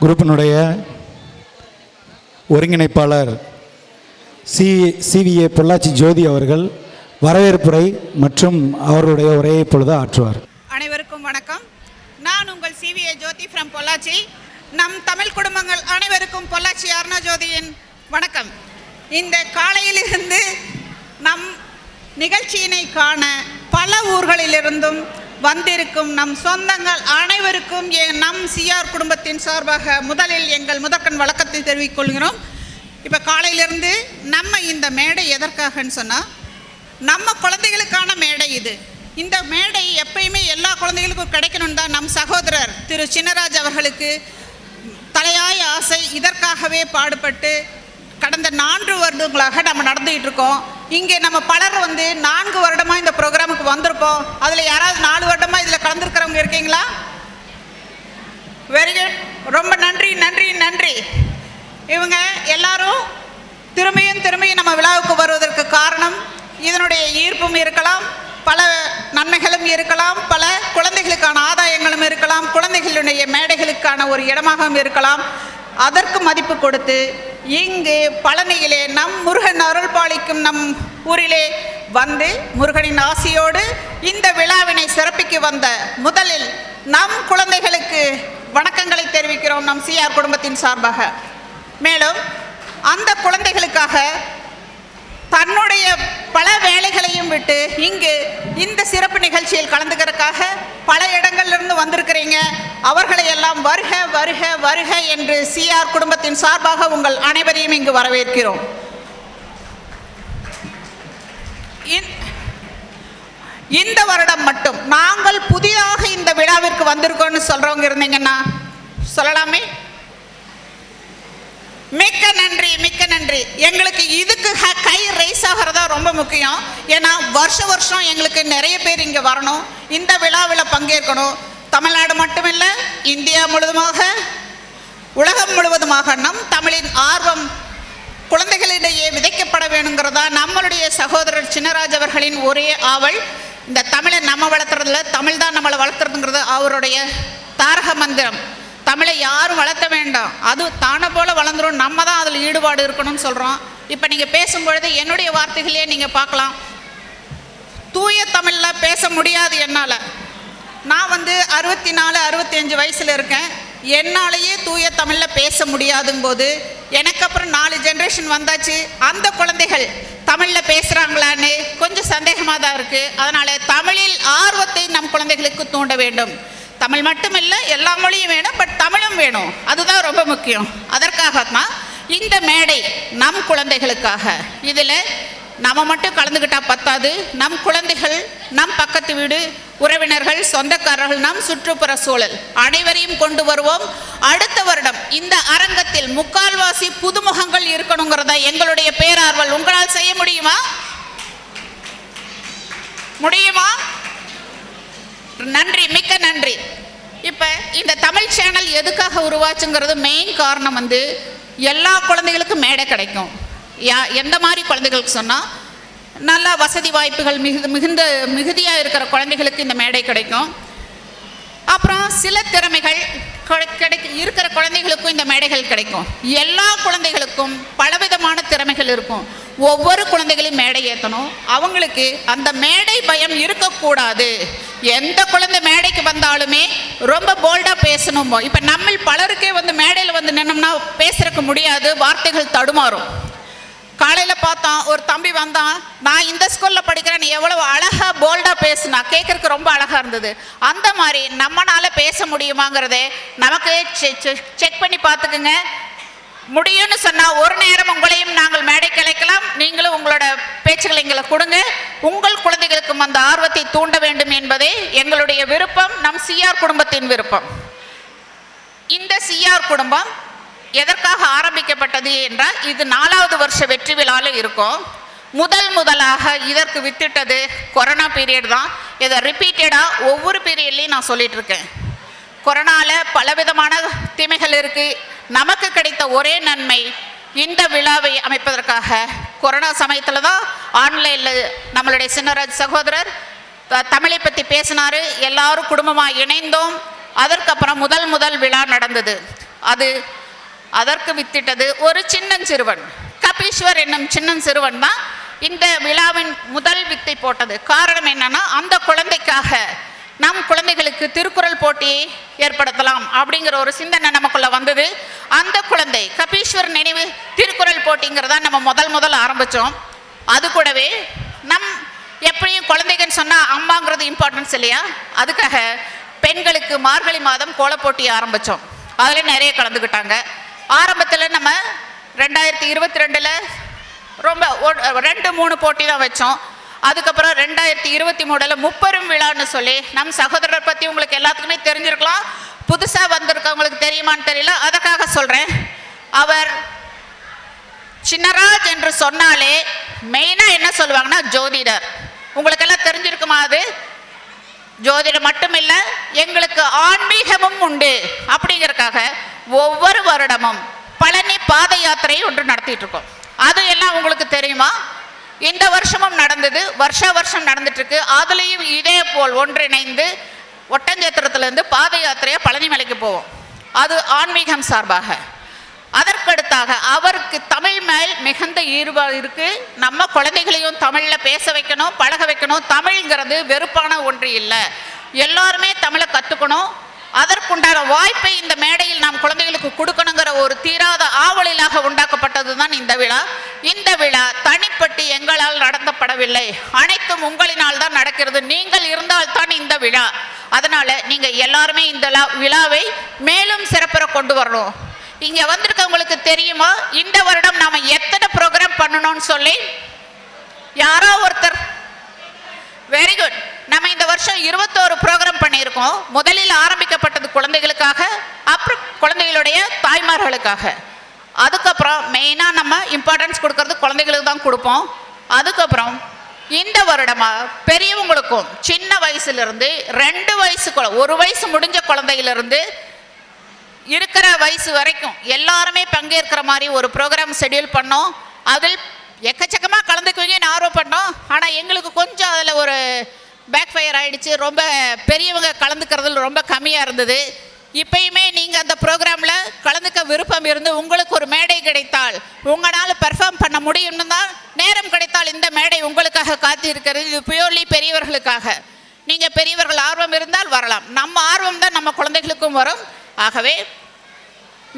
குரூப்பினுடைய ஒருங்கிணைப்பாளர் C CVA Pollachi ஜோதி அவர்கள் வரவேற்புரை மற்றும் அவருடைய உரையை இப்பொழுது ஆற்றுவார். அனைவருக்கும் வணக்கம். நான் உங்கள் சிவிஏ ஜோதி ஃப்ரம் பொள்ளாச்சி. நம் தமிழ் குடும்பங்கள் அனைவருக்கும் பொள்ளாச்சி அருணா ஜோதியின் வணக்கம். இந்த காலையிலிருந்து நம் நிகழ்ச்சியினை காண பல ஊர்களிலிருந்தும் வந்திருக்கும் நம் சொந்தங்கள் அனைவருக்கும் எ- நம் சிஆர் குடும்பத்தின் சார்பாக முதலில் எங்கள் முதற்கண் வழக்கத்தை தெரிவிக்கொள்கிறோம். இப்போ காலையிலிருந்து நம்ம இந்த மேடை எதற்காகன்னு சொன்னால் நம்ம குழந்தைகளுக்கான மேடை இது. இந்த மேடை எப்பயுமே எல்லா குழந்தைகளுக்கும் கிடைக்கணும் தான் நம் சகோதரர் திரு சின்னராஜ் அவர்களுக்கு தலையாய ஆசை. இதற்காகவே பாடுபட்டு கடந்த நான்கு வருடங்களாக நம்ம நடந்துகிட்டு இருக்கோம். இங்கே நம்ம பலர் வந்து நான்கு வருடமாக இந்த ப்ரோக்ராமுக்கு வந்திருப்போம் அதில் யாராவது நாலு வருடமாக இதில் கலந்துருக்கிறவங்க இருக்கீங்களா? வெரி குட் ரொம்ப நன்றி நன்றி நன்றி. இவங்க எல்லாரும் திரும்பியும் திரும்பியும் நம்ம விழாவுக்கு வருவதற்கு காரணம் இதனுடைய ஈர்ப்பும் இருக்கலாம் பல நன்மைகளும் இருக்கலாம் பல குழந்தைகளுக்கான ஆதாயங்களும் இருக்கலாம் குழந்தைகளுடைய மேடைகளுக்கான ஒரு இடமாகவும் இருக்கலாம். அதற்கு மதிப்பு கொடுத்து இங்கு பழனியிலே நம் முருகன் அருள் பாலிக்கும் நம் ஊரிலே வந்து முருகனின் ஆசியோடு இந்த விழாவினை சிறப்பிக்க வந்த முதலில் நம் குழந்தைகளுக்கு வணக்கங்களை தெரிவிக்கிறோம் நம் சிஆர் குடும்பத்தின் சார்பாக. மேலும் அந்த குழந்தைகளுக்காக தன்னுடைய பல வேலைகளையும் விட்டு இங்கு இந்த சிறப்பு நிகழ்ச்சியில் கலந்துக்கிறதுக்காக பல இடங்கள்ல இருந்து வந்திருக்கிறீங்க. அவர்களை எல்லாம் வருக வருக வருக என்று சிஆர் குடும்பத்தின் சார்பாக உங்கள் அனைவரையும் இங்கு வரவேற்கிறோம். இந்த வருடம் மட்டும். நாங்கள் புதிதாக இந்த விழாவிற்கு வந்திருக்கோம்னு சொல்றவங்க இருந்தீங்கன்னா சொல்லலாமே. மிக்க நன்றி மிக்க நன்றி. எங்களுக்கு இது முக்கியம். ஏன்னா வருஷ வருஷம் எங்களுக்கு நிறைய பேர் இங்கே வரணும். இந்த விழாவில் பங்கேற்கணும். தமிழ்நாடு மட்டுமில்லை இந்தியா முழுவதுமாக உலகம் முழுவதுமாக நம் தமிழின் ஆர்வம் குழந்தைகளிடையே விதைக்கப்பட வேணுங்கிறதா நம்மளுடைய சகோதரர் சின்னராஜ் அவர்களின் ஒரே ஆவல். இந்த தமிழை நம்ம வளர்த்துறதுல தமிழ் தான் நம்மளை வளர்த்துறதுங்கிறது அவருடைய தாரக மந்திரம். தமிழை யாரும் வளர்த்த வேண்டாம். அது தானே போல வளர்ந்துரும். நம்ம தான் அதில் ஈடுபாடு இருக்கணும்னு சொல்கிறோம் இப்போ நீங்கள் பேசும்பொழுது என்னுடைய வார்த்தைகளையே நீங்கள் பார்க்கலாம். தூய தமிழில் பேச முடியாது என்னால். நான் வந்து அறுபத்தி நாலு அறுபத்தஞ்சு வயசில் இருக்கேன். என்னாலேயே தூய தமிழில் பேச முடியாதுங்கும்போது போது எனக்கு அப்புறம் நாலு ஜென்ரேஷன் வந்தாச்சு. அந்த குழந்தைகள் தமிழில் பேசுகிறாங்களான்னு கொஞ்சம் சந்தேகமாக தான் இருக்குது அதனால் தமிழில் ஆர்வத்தை நம் குழந்தைகளுக்கு தூண்ட வேண்டும். தமிழ் மட்டும் இல்லை எல்லா மொழியும் வேணும் பட் தமிழும் வேணும். அதுதான் ரொம்ப முக்கியம். அதற்காகத்தான் இந்த மேடை நம் குழந்தைகளுக்காக. இதில் நம்ம மட்டும் கலந்துக்கிட்டால் பத்தாது. நம் குழந்தைகள் நம் பக்கத்து வீடு உறவினர்கள் சொந்தக்காரர்கள் நம் சுற்றுப்புற சூழல் அனைவரையும் கொண்டு வருவோம். அடுத்த வருடம் இந்த அரங்கத்தில் முக்கால்வாசி புதுமுகங்கள் இருக்கணுங்கிறத எங்களுடைய பேரார்வல். உங்களால் செய்ய முடியுமா? முடியுமா? நன்றி மிக்க நன்றி. இப்போ இந்த தமிழ் சேனல் எதுக்காக உருவாச்சுங்கிறது மெயின் காரணம் வந்து எல்லா குழந்தைகளுக்கும் மேடை கிடைக்கும். யா எந்த மாதிரி குழந்தைகளுக்கு சொன்னால் நல்லா வசதி வாய்ப்புகள் மிகு மிகுந்த மிகுதியாக இருக்கிற குழந்தைகளுக்கு இந்த மேடை கிடைக்கும். அப்புறம் சில திறமைகள் கொ- கிடைக்க இருக்கிற குழந்தைகளுக்கும் இந்த மேடைகள் கிடைக்கும். எல்லா குழந்தைகளுக்கும் பலவிதமான திறமைகள் இருக்கும். ஒவ்வொரு குழந்தைகளையும் மேடை ஏற்றணும் அவங்களுக்கு அந்த மேடை பயம் இருக்கக்கூடாது. எந்த குழந்தை மேடைக்கு வந்தாலுமே ரொம்ப போல்டாக பேசணும்? இப்போ நம்ம பலருக்கே வந்து மேடை வந்து பேசுறதுக்கு முடியாது வார்த்தைகள் தடுமாறும். காலையில் பார்த்தோம் ஒரு தம்பி வந்தான் நான் இந்த ஸ்கூலில் படிக்கிறேன் நீ எவ்வளோ அழகாக போல்டாக பேசுனா. கேட்குறதுக்கு ரொம்ப அழகாக இருந்தது. அந்த மாதிரி நம்மனால் பேச முடியுமாங்கிறதே நமக்கு செக் பண்ணி பார்த்துக்குங்க. முடியும்னு சொன்னால் ஒரு நேரம் உங்களையும் நாங்கள் மேடை கிளைக்கலாம் நீங்களும் உங்களோட பேச்சுகளை எங்களை கொடுங்க. உங்கள் குழந்தைகளுக்கும் அந்த ஆர்வத்தை தூண்ட வேண்டும் என்பதே எங்களுடைய விருப்பம். நம் சிஆர் குடும்பத்தின் விருப்பம். இந்த சிஆர் குடும்பம் எதற்காக ஆரம்பிக்கப்பட்டது என்றால் இது நாலாவது வருஷ வெற்றி விழால இருக்கும். முதல் முதலாக இதற்கு வித்திட்டது கொரோனா பீரியட் தான். இதை ரிப்பீட்டடாக ஒவ்வொரு பீரியட்லையும் நான் சொல்லிட்டு இருக்கேன் கொரோனாவில் பலவிதமான தீமைகள் இருக்குது நமக்கு கிடைத்த ஒரே நன்மை இந்த விழாவை அமைப்பதற்காக. கொரோனா சமயத்தில் தான் ஆன்லைனில் நம்மளுடைய சின்னராஜ் சகோதரர் தமிழை பற்றி பேசினாரு. எல்லாரும் குடும்பமாக இணைந்தோம். அதற்கப்புறம் முதல் முதல் விழா நடந்தது. அது அதற்கு வித்திட்டது ஒரு சின்னஞ்சிறுவன் கபீஸ்வர் என்னும் சின்னஞ்சிறுவன் தான் இந்த விழாவின் முதல் வித்தை போட்டது. காரணம் என்னன்னா அந்த குழந்தைக்காக நம் குழந்தைகளுக்கு திருக்குறள் போட்டியை ஏற்படுத்தலாம் அப்படிங்கிற ஒரு சிந்தனை நமக்குள்ள வந்தது. அந்த குழந்தை கபீஸ்வர் நினைவு திருக்குறள் போட்டிங்கிறதா நம்ம முதல் முதல் ஆரம்பித்தோம் அது கூடவே நம் எப்படியும் குழந்தைகன்னு சொன்னால் அம்மாங்கிறது இம்பார்ட்டன்ஸ் இல்லையா? அதுக்காக பெண்களுக்கு மார்கழி மாதம் கோலப்போட்டி ஆரம்பித்தோம் அதில் நிறைய கலந்துக்கிட்டாங்க. ஆரம்பத்தில் நம்ம ரெண்டாயிரத்தி இருபத்தி ரெண்டில் ரொம்ப ரெண்டு மூணு போட்டி தான் வச்சோம். அதுக்கப்புறம் ரெண்டாயிரத்தி இருபத்தி மூணில் முப்பெரும் விழான்னு சொல்லி நம் சகோதரர் பற்றி உங்களுக்கு எல்லாத்துக்குமே தெரிஞ்சிருக்கலாம். புதுசாக வந்திருக்கவங்களுக்கு தெரியுமான்னு தெரியல. அதுக்காக சொல்கிறேன் அவர் சின்னராஜ் என்று சொன்னாலே மெயினாக என்ன சொல்லுவாங்கன்னா ஜோதிடர். உங்களுக்கெல்லாம் தெரிஞ்சிருக்குமா அது? ஜோதிடம் மட்டுமில்லை எங்களுக்கு ஆன்மீகமும் உண்டு. அப்படிங்கறக்காக ஒவ்வொரு வருடமும் பழனி பாத யாத்திரை ஒன்று நடத்திட்டு இருக்கோம் அது எல்லாம் உங்களுக்கு தெரியுமா? இந்த வருஷமும் நடந்தது வருஷ வருஷம் நடந்துட்டு இருக்கு அதுலேயும் இதே போல் ஒன்றிணைந்து ஒட்டஞ்சத்திரத்திலிருந்து பாத யாத்திரையை பழனி மலைக்கு போவோம். அது ஆன்மீகம் சார்பாக. அதற்கடுத்தாக அவருக்கு தமிழ் மேல் மிகுந்த ஈடுபாடு இருக்கு. நம்ம குழந்தைகளையும் தமிழில் பேச வைக்கணும் பழக வைக்கணும். தமிழ்ங்கிறது வெறுப்பான ஒன்று இல்லை. எல்லாருமே தமிழை கற்றுக்கணும் அதற்குண்டான வாய்ப்பை இந்த மேடையில் கொடுக்கணுங்கிற ஒரு தீராத ஆவலிலாக உண்டாக்கப்பட்டது தான் இந்த விழா. இந்த விழா தனிப்பட்டு எங்களால் நடத்தப்படவில்லை. அனைத்தும் உங்களினால் தான் நடக்கிறது. நீங்கள் இருந்தால் தான் இந்த விழா. அதனால் நீங்கள் எல்லாருமே இந்த விழாவை மேலும் சிறப்புற கொண்டு வரணும். இங்கே வந்திருக்கவங்களுக்கு தெரியுமா? இந்த வருடம் நாம் எத்தனை ப்ரோக்ராம் பண்ணணும்னு சொல்லி? யாரோ ஒருத்தர். வெரி குட் நம்ம இந்த வருஷம் இருபத்தோரு ப்ரோக்ராம் பண்ணியிருக்கோம். முதலில் ஆரம்பிக்கப்பட்டது குழந்தைகளுக்காக அப்புறம் குழந்தைகளுடைய தாய்மார்களுக்காக. அதுக்கப்புறம் மெயினாக நம்ம இம்பார்ட்டன்ஸ் கொடுக்கறது குழந்தைகளுக்கு தான் கொடுப்போம். அதுக்கப்புறம் இந்த வருடமாக பெரியவங்களுக்கும் சின்ன வயசுலேருந்து ரெண்டு வயசு ஒரு வயசு முடிஞ்ச குழந்தையிலிருந்து இருக்கிற வயசு வரைக்கும் எல்லாருமே பங்கேற்கிற மாதிரி ஒரு ப்ரோக்ராம் ஷெட்யூல் பண்ணோம். அதில் எக்கச்சக்கமாக கலந்துக்குவீங்கன்னு ஆர்வம் பண்ணோம் ஆனால் எங்களுக்கு கொஞ்சம் அதில் ஒரு பேக் ஃபயர் ஆகிடுச்சு ரொம்ப பெரியவங்க கலந்துக்கிறதுல ரொம்ப கம்மியாக இருந்தது. இப்பயுமே நீங்கள் அந்த ப்ரோக்ராமில் கலந்துக்க விருப்பம் இருந்து உங்களுக்கு ஒரு மேடை கிடைத்தால் உங்களால் பெர்ஃபார்ம் பண்ண முடியும்னு தான் நேரம் கிடைத்தால் இந்த மேடை உங்களுக்காக காத்திருக்கிறது. இது பியூர்லி பெரியவர்களுக்காக. நீங்கள் பெரியவர்கள் ஆர்வம் இருந்தால் வரலாம். நம்ம ஆர்வம் தான் நம்ம குழந்தைகளுக்கும் வரும். ஆகவே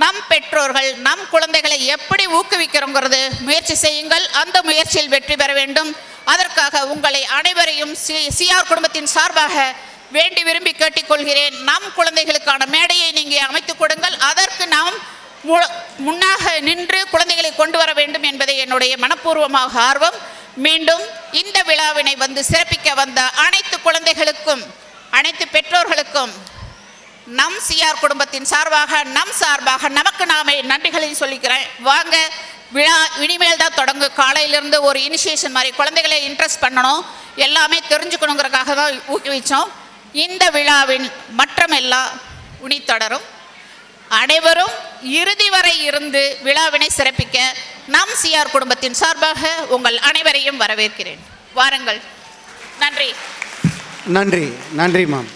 நம் பெற்றோர்கள் நம் குழந்தைகளை எப்படி ஊக்குவிக்கிறோங்கிறது முயற்சி செய்யுங்கள். அந்த முயற்சியில் வெற்றி பெற வேண்டும். அதற்காக உங்களை அனைவரையும் சி- சிஆர் குடும்பத்தின் சார்பாக வேண்டி விரும்பி கேட்டுக்கொள்கிறேன். நம் குழந்தைகளுக்கான மேடையை நீங்கள் அமைத்துக் கொடுங்கள். அதற்கு நாம் மு- முன்னாக நின்று குழந்தைகளை கொண்டு வர வேண்டும் என்பதை என்னுடைய மனப்பூர்வமாக ஆர்வம். மீண்டும் இந்த விழாவினை வந்து சிறப்பிக்க வந்த அனைத்து குழந்தைகளுக்கும் அனைத்து பெற்றோர்களுக்கும் நம் சிஆர் குடும்பத்தின் சார்பாக நம் சார்பாக நமக்கு நாமே நன்றிகளை சொல்லிக்கிறேன். வாங்க விழா இனிமேல் தான் தொடங்கும் காலையிலேருந்து ஒரு இனிஷியேஷன் மாதிரி குழந்தைகளை இன்ட்ரெஸ்ட் பண்ணணும். எல்லாமே தெரிஞ்சுக்கணுங்கிறதுக்காக தான் ஊக்குவிச்சோம் இந்த விழாவின் மற்றமெல்லாம் உனி தொடரும் அனைவரும் இறுதி வரை இருந்து விழாவினை சிறப்பிக்க நம் சிஆர் குடும்பத்தின் சார்பாக உங்கள் அனைவரையும் வரவேற்கிறேன். வாருங்கள். நன்றி. நன்றி. நன்றி மேம்.